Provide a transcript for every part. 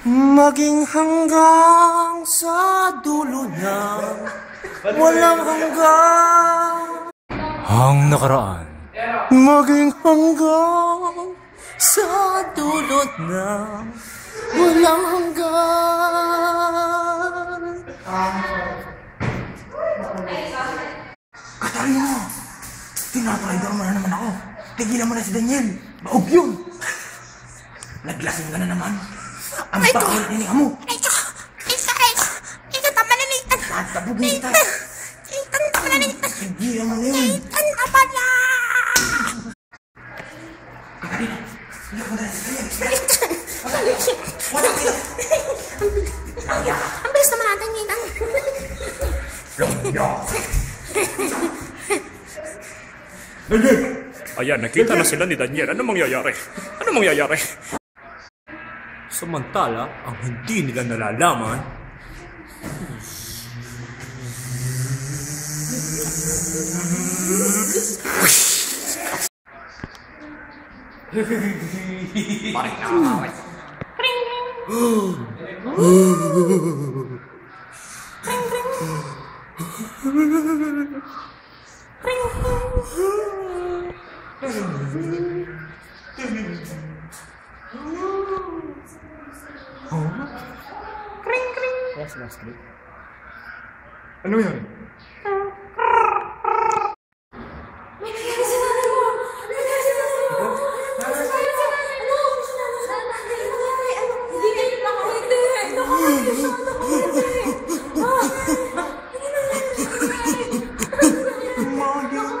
Maging hanggang sa dulo na walang hanggang Ang nakaraan Maging hanggang sa dulo na walang hanggang Katarina mo! Tinatraider mo na naman ako. Tigilan mo na si Daniel. Baog yun. Naglasing ka na naman. Ang Ay, ko. bakal niya mo. Ito, ito, ito, ito, tama na Nathan. Tatabugin kita. Nathan, tama na Nathan. Tigilan mo na yun. Nathan, tama na. Katarina, hindi mo na si Daniel. Wala kita. Ang bilis naman natin, Nathan. Ayan, nakita na sila ni Daniel. Ano mangyayari? Ano mangyayari? Samantala, ang hindi nila nalalaman, yun? May nangyari sa nanay mo. Sa nanay mo. Ano? Ano? Nangyari,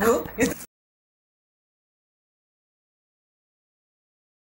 ¿no?